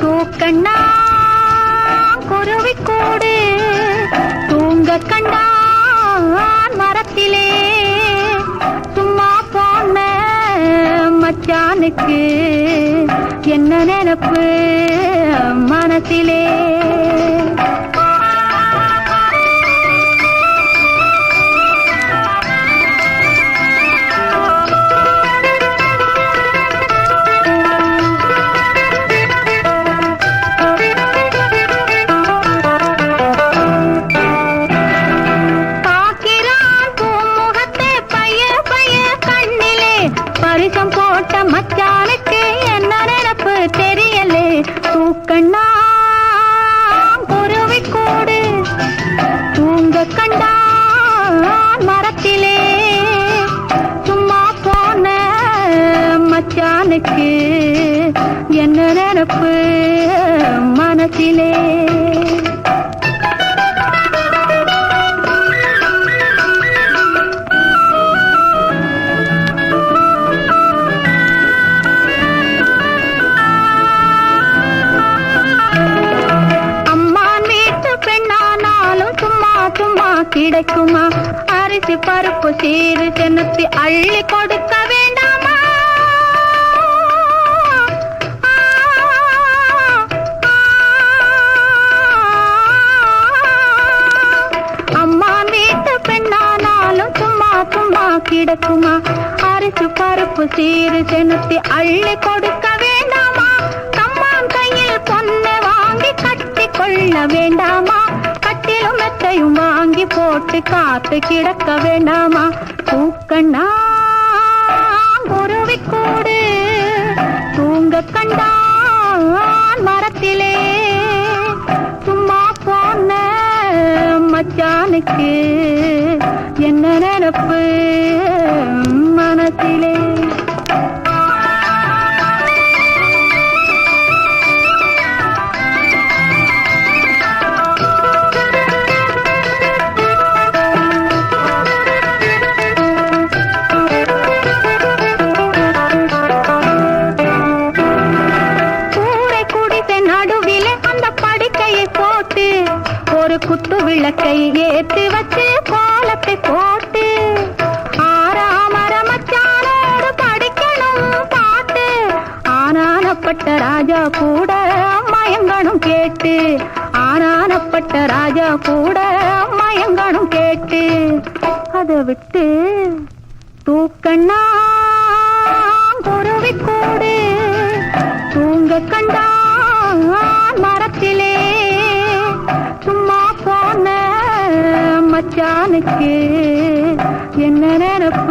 தூக்கண்ணா குருவிக்கூடு. தூங்க கண்டான் மரத்திலே. சும்மா போன மச்சானுக்கு என்ன நினப்பு மனசிலே கண்டான் மரத்திலே சும்மா போன மச்சானுக்கு என்ன நினப்பு மனசிலே கிடைக்குமா? அரிசி பருப்பு சீரு செனுத்தி அள்ளி கொடுக்க வேண்டாமா? அம்மா வீட்டு பெண்ணானாலும் சும்மா சும்மா கிடக்குமா? அரிசி பருப்பு சீரு செனுத்தி அள்ளி கொடுக்க வேண்டாமா? கம்மான் கையில் பொண்ணு வாங்கி கட்டி கொள்ள வேண்டாமா? கட்டிலும் மெத்தையுமா வாங்கி காத்து கிடக்க வேண்டாமா? தூக்கண்ணா குருவி கூடு தூங்க கண்டான் மரத்திலே. சும்மா போன மச்சானுக்கு என்ன நினப்பு? குத்து விளக்கை ஏத்தி வச்சு காலத்தை போட்டு ஆறாமர படிக்கணும் பாட்டு. ஆனானப்பட்ட ராஜா கூட மயங்கனும் கேட்டு ஆனானப்பட்ட ராஜா கூட மயங்கனும் கேட்டு. அதை விட்டு தூக்கண்ணா குருவி கூடு தூங்க கண்டா சும்மா என்ன நினப்பு